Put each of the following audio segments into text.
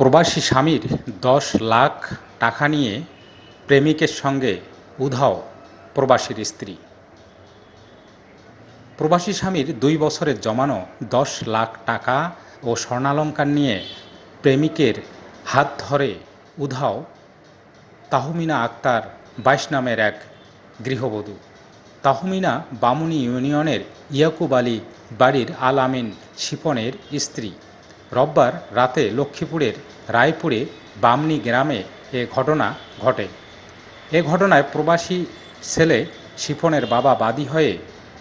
প্রবাসী স্বামীর দশ লাখ টাকা নিয়ে প্রেমিকের সঙ্গে উধাও প্রবাসীর স্ত্রী। প্রবাসী স্বামীর দুই বছরের জমানো দশ লাখ টাকা ও স্বর্ণালঙ্কার নিয়ে প্রেমিকের হাত ধরে উধাও তাহমিনা আক্তার বাইশ নামের এক গৃহবধূ। তাহমিনা বামুনি ইউনিয়নের ইয়াকুব আলী বাড়ির আল আমিন শিপনের স্ত্রী। রোববার রাতে লক্ষ্মীপুরের রায়পুরে বামনি গ্রামে এ ঘটনা ঘটে। এ ঘটনায় প্রবাসী ছেলে শিফনের বাবা বাদী হয়ে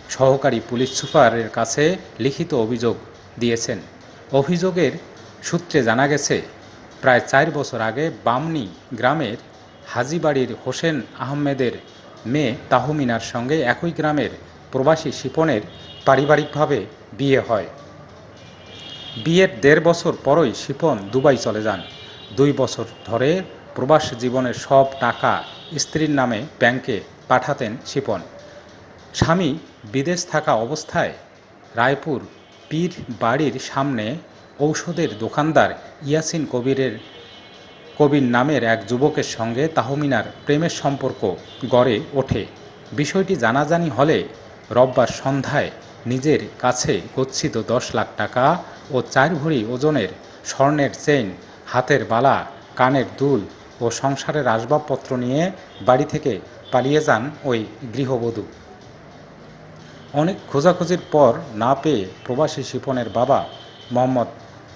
সহকারী পুলিশ সুপারের কাছে লিখিত অভিযোগ দিয়েছেন। অভিযোগের সূত্রে জানা গেছে, প্রায় চার বছর আগে বামনি গ্রামের হাজিবাড়ির হোসেন আহমেদের মেয়ে তাহমিনার সঙ্গে একই গ্রামের প্রবাসী শিপনের পারিবারিকভাবে বিয়ে হয়। বিয়ের দেড় বছর পরই শিপন দুবাই চলে যান। দুই বছর ধরে প্রবাস জীবনের সব টাকা স্ত্রীর নামে ব্যাংকে পাঠাতেন শিপন। স্বামী বিদেশ থাকা অবস্থায় রায়পুর পীর বাড়ির সামনে ঔষধের দোকানদার ইয়াসিন কবিরের, কবির নামের এক যুবকের সঙ্গে তাহমিনার প্রেমের সম্পর্ক গড়ে ওঠে। বিষয়টি জানাজানি হলে রোববার সন্ধ্যায় নিজের কাছে গচ্ছিত দশ লাখ টাকা ও চার ভরি ওজনের স্বর্ণের চেইন, হাতের বালা, কানের দুল ও সংসারের আসবাবপত্র নিয়ে বাড়ি থেকে পালিয়ে যান ওই গৃহবধূ। অনেক খোঁজাখুঁজির পর না পেয়ে প্রবাসী শিপনের বাবা মোহাম্মদ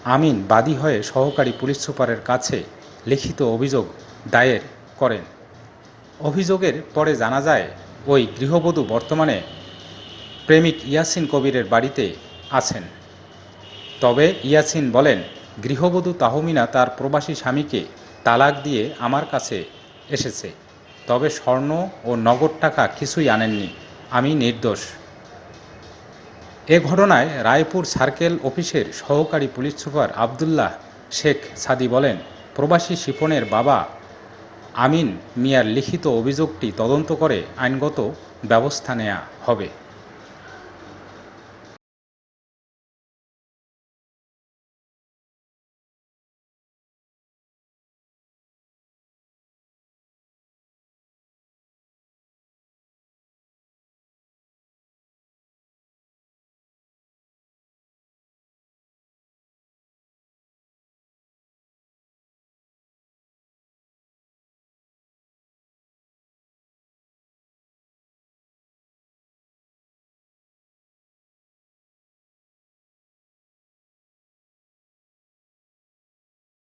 আমিন বাদী হয়ে সহকারী পুলিশ সুপারের কাছে লিখিত অভিযোগ দায়ের করেন। অভিযোগের পরে জানা যায়, ওই গৃহবধূ বর্তমানে প্রেমিক ইয়াসিন কবিরের বাড়িতে আছেন। তবে ইয়াসিন বলেন, গৃহবধূ তাহমিনা তার প্রবাসী স্বামীকে তালাক দিয়ে আমার কাছে এসেছে। তবে স্বর্ণ ও নগদ টাকা কিছুই আনেননি। আমি নির্দোষ। এ ঘটনায় রায়পুর সার্কেল অফিসের সহকারী পুলিশ সুপার আবদুল্লাহ শেখ সাদি বলেন, প্রবাসী শিপনের বাবা আমিন মিয়ার লিখিত অভিযোগটি তদন্ত করে আইনগত ব্যবস্থা নেওয়া হবে।